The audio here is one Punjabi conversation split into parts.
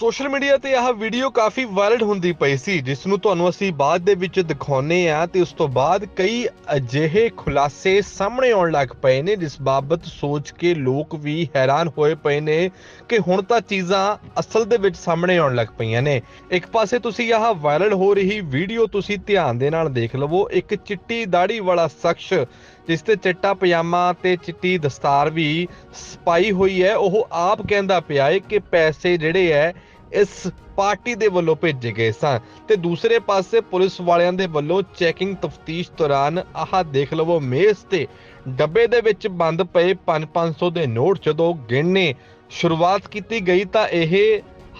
ਸੋਸ਼ਲ ਮੀਡੀਆ ਤੇ ਇਹ ਵੀਡੀਓ ਕਾਫੀ ਵਾਇਰਲ ਹੁੰਦੀ ਪਈ ਸੀ ਜਿਸ ਨੂੰ ਤੁਹਾਨੂੰ ਅਸੀਂ ਬਾਅਦ ਦੇ ਵਿੱਚ ਦਿਖਾਉਨੇ ਆ ਤੇ ਉਸ ਤੋਂ ਬਾਅਦ ਕਈ ਅਜਿਹੇ ਖੁਲਾਸੇ ਸਾਹਮਣੇ ਆਉਣ ਲੱਗ ਪਏ ਨੇ, ਜਿਸ ਬਾਬਤ ਸੋਚ ਕੇ ਲੋਕ ਵੀ ਹੈਰਾਨ ਹੋਏ ਪਏ ਨੇ ਕਿ ਹੁਣ ਤਾਂ ਚੀਜ਼ਾਂ ਅਸਲ ਦੇ ਵਿੱਚ ਸਾਹਮਣੇ ਆਉਣ ਲੱਗ ਪਈਆਂ ਨੇ। ਇੱਕ ਪਾਸੇ ਤੁਸੀਂ ਆਹ ਵਾਇਰਲ ਹੋ ਰਹੀ ਵੀਡੀਓ ਤੁਸੀਂ ਧਿਆਨ ਦੇ ਨਾਲ ਦੇਖ ਲਵੋ, ਇੱਕ ਚਿੱਟੀ ਦਾੜੀ ਵਾਲਾ ਸ਼ਖਸ ਜਿਸ ਤੇ ਚਿੱਟਾ ਪਜਾਮਾ ਤੇ ਚਿੱਟੀ ਦਸਤਾਰ ਵੀ ਸਪਾਈ ਹੋਈ ਹੈ। ਉਹ ਆਪ ਕਹਿੰਦਾ ਪਿਆ ਹੈ ਕਿ ਪੈਸੇ ਜਿਹੜੇ ਹੈ, ਇਸ ਪਾਰਟੀ ਦੇ ਵੱਲੋਂ ਭੇਜੇ ਗਏ ਸਨ। ਤੇ ਦੂਸਰੇ ਪਾਸੇ ਪੁਲਿਸ ਵਾਲਿਆਂ ਦੇ ਵੱਲੋਂ ਚੈਕਿੰਗ ਤਫਤੀਸ਼ ਦੌਰਾਨ ਆਹ ਦੇਖ ਲਵੋ, ਮੇਜ਼ ਤੇ ਡੱਬੇ ਦੇ ਵਿੱਚ ਬੰਦ ਪਏ 5-500 ਦੇ ਨੋਟ ਜਦੋਂ ਗਿਣਨੇ ਸ਼ੁਰੂਆਤ ਕੀਤੀ ਗਈ ਤਾਂ ਇਹ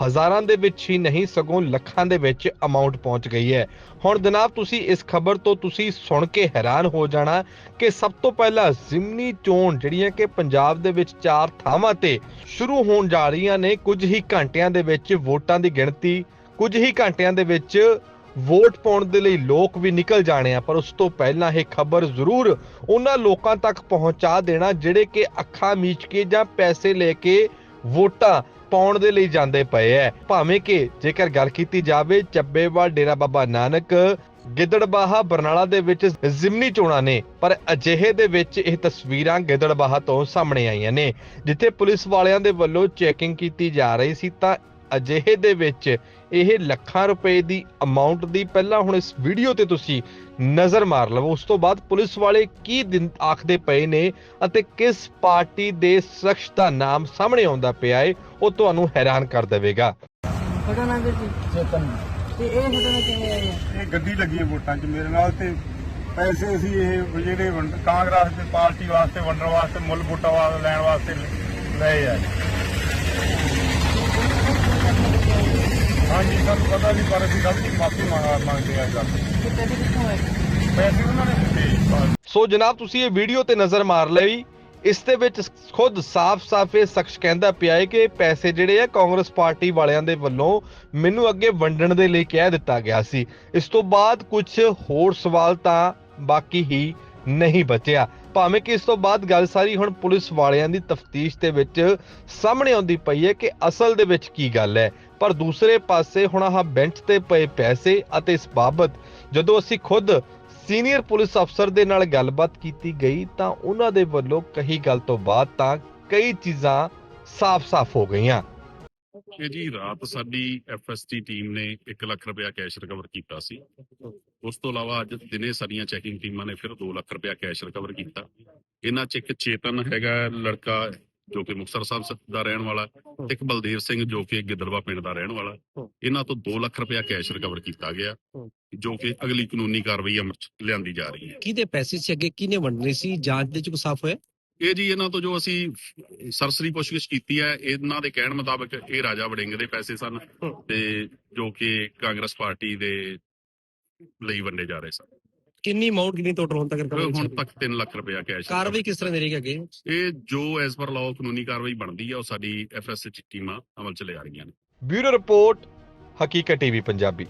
ਹਜ਼ਾਰਾਂ ਦੇ ਵਿੱਚ ਹੀ ਨਹੀਂ, ਸਗੋਂ ਲੱਖਾਂ ਦੇ ਵਿੱਚ ਅਮਾਉਂਟ ਪਹੁੰਚ ਗਈ ਹੈ। ਹੁਣ ਜਨਾਬ, ਤੁਸੀਂ ਇਸ ਖਬਰ ਤੋਂ ਤੁਸੀਂ ਸੁਣ ਕੇ ਹੈਰਾਨ ਹੋ ਜਾਣਾ ਕਿ ਸਭ ਤੋਂ ਪਹਿਲਾਂ ਜ਼ਿਮਨੀ ਚੋਣ ਜਿਹੜੀਆਂ ਕਿ ਪੰਜਾਬ ਦੇ ਵਿੱਚ ਚਾਰ ਥਾਵਾਂ ਤੇ ਸ਼ੁਰੂ ਹੋਣ ਜਾ ਰਹੀਆਂ ਨੇ, ਕੁਝ ਹੀ ਘੰਟਿਆਂ ਦੇ ਵਿੱਚ ਵੋਟਾਂ ਦੀ ਗਿਣਤੀ, ਕੁਝ ਹੀ ਘੰਟਿਆਂ ਦੇ ਵਿੱਚ ਵੋਟ ਪਾਉਣ ਦੇ ਲਈ ਲੋਕ ਵੀ ਨਿਕਲ ਜਾਣੇ ਆ, ਪਰ ਉਸ ਤੋਂ ਪਹਿਲਾਂ ਇਹ ਖਬਰ ਜ਼ਰੂਰ ਉਹਨਾਂ ਲੋਕਾਂ ਤੱਕ ਪਹੁੰਚਾ ਦੇਣਾ ਜਿਹੜੇ ਕਿ ਅੱਖਾਂ ਮੀਚ ਕੇ ਜਾਂ ਪੈਸੇ ਲੈ ਕੇ ਵੋਟਾਂ ਪਾਉਣ ਦੇ ਲਈ ਜਾਂਦੇ ਪਏ ਐ। ਭਾਵੇਂ ਕਿ ਜੇਕਰ ਗੱਲ ਕੀਤੀ ਜਾਵੇ ਚੱਬੇਵਾਲ ਡੇਰਾ ਬਾਬਾ ਨਾਨਕ, ਗਿੱਦੜਬਾਹਾ, ਬਰਨਾਲਾ ਦੇ ਵਿੱਚ ਜ਼ਿਮਨੀ ਚੋਣਾਂ ਨੇ, ਪਰ ਅਜਿਹੇ ਦੇ ਵਿੱਚ ਇਹ ਤਸਵੀਰਾਂ ਗਿੱਦੜਬਾਹਾ ਤੋਂ ਸਾਹਮਣੇ ਆਈਆਂ ਨੇ। ਜਿੱਥੇ ਪੁਲਿਸ ਵਾਲਿਆਂ ਦੇ ਵੱਲੋਂ ਚੈਕਿੰਗ ਕੀਤੀ ਜਾ ਰਹੀ ਸੀ ਤਾਂ ਅਜਿਹੇ ਦੇ ਵਿੱਚ ਇਹ ਲੱਖਾਂ ਰੁਪਏ ਦੀ ਅਮਾਉਂਟ ਦੀ ਪਹਿਲਾਂ ਹੁਣ ਇਸ ਵੀਡੀਓ ਤੇ ਤੁਸੀਂ ਨਜ਼ਰ ਮਾਰ ਲਵੋ। ਉਸ ਤੋਂ ਬਾਅਦ ਪੁਲਿਸ ਵਾਲੇ ਕੀ ਦਿਨ ਆਖਦੇ ਪਏ ਨੇ ਅਤੇ ਕਿਸ ਪਾਰਟੀ ਦੇ ਸ਼ਖਸ ਦਾ ਨਾਮ ਸਾਹਮਣੇ ਆਉਂਦਾ ਪਿਆ ਹੈ ਉਹ ਤੁਹਾਨੂੰ ਹੈਰਾਨ ਕਰ ਦੇਵੇਗਾ। ਵੀਰ ਜੀ? ਚੇਤਨ। ਤੇ ਇਹ ਨਾਮ ਕਿਵੇਂ ਆਇਆ ਇਹ ਗੱਡੀ ਲੱਗੀ ਹੈ ਵੋਟਾਂ 'ਚ ਮੇਰੇ ਨਾਲ ਤੇ ਪੈਸੇ ਅਸੀਂ ਇਹ ਜਿਹੜੇ ਕਾਂਗਰਸ ਦੇ ਪਾਰਟੀ ਵਾਸਤੇ ਵੰਡਣ ਵਾਸਤੇ ਮੁੱਲ ਵੋਟਾਂ ਵਾਸਤੇ ਲੈਣ ਵਾਸਤੇ ਲਏ ਆ। ਹਾਂਜੀ ਸਾਨੂੰ ਪਤਾ ਨਹੀਂ ਪਰ ਅਸੀਂ ਗਲਤੀ ਮਾਫੀ ਮੰਗਦੇ ਆ ਇਸ ਗੱਲ ਦੀ। ਤੇ ਪੈਸੇ ਕਿੱਥੋਂ ਆਏ? ਪੈਸੇ ਉਹਨਾਂ ਨੇ ਦਿੱਤੇ। ਜੀ ਬਸ। ਸੋ ਜਨਾਬ ਤੁਸੀਂ ਇਹ ਵੀਡੀਓ ਤੇ ਨਜ਼ਰ ਮਾਰ ਲਈ। ਇਸ ਦੇ ਵਿੱਚ ਖੁਦ ਸਾਫ਼-ਸਾਫ਼ ਇਹ ਸ਼ਖਸ ਕਹਿੰਦਾ ਪਿਆ ਹੈ ਕਿ ਇਹ ਪੈਸੇ ਜਿਹੜੇ ਆ ਕਾਂਗਰਸ ਪਾਰਟੀ ਵਾਲਿਆਂ ਦੇ ਵੱਲੋਂ ਮੈਨੂੰ ਅੱਗੇ ਵੰਡਣ ਦੇ ਲਈ ਕਹਿ ਦਿੱਤਾ ਗਿਆ ਸੀ। ਇਸ ਤੋਂ ਬਾਅਦ ਕੁਝ ਹੋਰ ਸਵਾਲ ਤਾਂ ਬਾਕੀ ਹੀ ਨਹੀਂ ਬਚਿਆ। ਭਾਵੇਂ ਕਿ ਇਸ ਤੋਂ ਬਾਅਦ ਗੱਲ ਸਾਰੀ ਹੁਣ ਪੁਲਿਸ ਵਾਲਿਆਂ ਦੀ ਤਫਤੀਸ਼ ਦੇ ਵਿੱਚ ਸਾਹਮਣੇ ਆਉਂਦੀ ਪਈ ਹੈ ਕਿ ਅਸਲ ਦੇ ਵਿੱਚ ਕੀ ਗੱਲ ਹੈ। ਪਰ ਦੂਸਰੇ ਪਾਸੇ ਹੁਣ ਆਹ ਬੈਂਚ ਤੇ ਪਏ ਪੈਸੇ ਅਤੇ ਇਸ ਬਾਬਤ ਜਦੋਂ ਅਸੀਂ ਖੁਦ ਸੀਨੀਅਰ ਪੁਲਿਸ ਅਫਸਰ ਦੇ ਨਾਲ ਗੱਲਬਾਤ ਕੀਤੀ ਗਈ ਤਾਂ ਉਹਨਾਂ ਦੇ ਵੱਲੋਂ ਕਹੀ ਗੱਲ ਤੋਂ ਬਾਅਦ ਤਾਂ ਕਈ ਚੀਜ਼ਾਂ ਸਾਫ਼-ਸਾਫ਼ ਹੋ ਗਈਆਂ। ਇਹ ਜੀ ਰਾਤ ਸਾਡੀ ਐਫਐਸਟੀ ਟੀਮ ਨੇ 1 ਲੱਖ ਰੁਪਇਆ ਕੈਸ਼ ਰਿਕਵਰ ਕੀਤਾ ਸੀ। ਉਸ ਤੋਂ ਇਲਾਵਾ ਅੱਜ ਦਿਨੇ ਸਾਡੀਆਂ ਚੈਕਿੰਗ ਟੀਮਾਂ ਨੇ ਫਿਰ 2 ਲੱਖ ਰੁਪਇਆ ਕੈਸ਼ ਰਿਕਵਰ ਕੀਤਾ। ਇਹਨਾਂ 'ਚ ਇੱਕ ਚੇਤਨ ਹੈਗਾ, ਲੜਕਾ ਜੋ ਕਿ ਮੁਕਤਸਰ ਸਾਹਿਬ ਦਾ ਰਹਿਣ ਵਾਲਾ ਤੇ ਇੱਕ ਬਲਦੇਵ ਸਿੰਘ ਜੋ ਕਿ ਗਿੱਦੜਵਾ ਪਿੰਡ ਦਾ ਰਹਿਣ ਵਾਲਾ ਇਹਨਾਂ ਤੋਂ 2 ਲੱਖ ਰੁਪਇਆ ਕੈਸ਼ ਰਿਕਵਰ ਕੀਤਾ ਗਿਆ ਜੋ ਕਿ ਅਗਲੀ ਕਾਨੂੰਨੀ ਕਾਰਵਾਈ ਅਮਲ 'ਚ ਲਿਆਂਦੀ ਜਾ ਰਹੀ ਹੈ। ਕਿਹਦੇ ਪੈਸੇ ਸੀ ਅੱਗੇ? ਕਿਹਨੇ ਵੰਡਣੇ ਸੀ? ਜਾਂਚ ਦੇ ਚ ਸਾਫ਼ ਹੋਇਆ? ਇਹ ਜੀ ਇਹਨਾਂ ਤੋਂ ਜੋ ਅਸੀਂ ਸਰਸਰੀ ਪੁੱਛਗਿੱਛ ਕੀਤੀ ਹੈ ਇਹਨਾਂ ਦੇ ਕਹਿਣ ਮੁਤਾਬਕ ਇਹ ਰਾਜਾ ਵੜਿੰਗ ਦੇ ਪੈਸੇ ਸਨ ਤੇ ਜੋ ਕਿ ਕਾਂਗਰਸ ਪਾਰਟੀ ਦੇ ਲਈ ਵੰਡੇ ਜਾ ਰਹੇ ਸਨ। ਕਿੰਨੀ ਅਮਾਉਂਟ ਕਿੰਨੀ ਟੋਟਲ ਹੁਣ ਤੱਕ recover ਹੁਣ? ਤੱਕ 3 ਲੱਖ ਰੁਪਇਆ ਕੈਸ਼ ਕਾਰਵਾਈ ਕਿਸ ਤਰ੍ਹਾਂ ਦੀ ਰਹੇਗੀ ਅੱਗੇ? ਇਹ ਜੋ ਐਸ ਪਰ ਲਾਅ ਕਾਨੂੰਨੀ ਕਾਰਵਾਈ ਬਣਦੀ ਹੈ ਉਹ ਸਾਡੀ ਐਫਐਸਐਚ ਟੀਮਾਂ ਅਮਲ ਚ ਲਿਆ ਰਹੀਆਂ ਨੇ। Bureau report Haqeeqat TV Punjabi.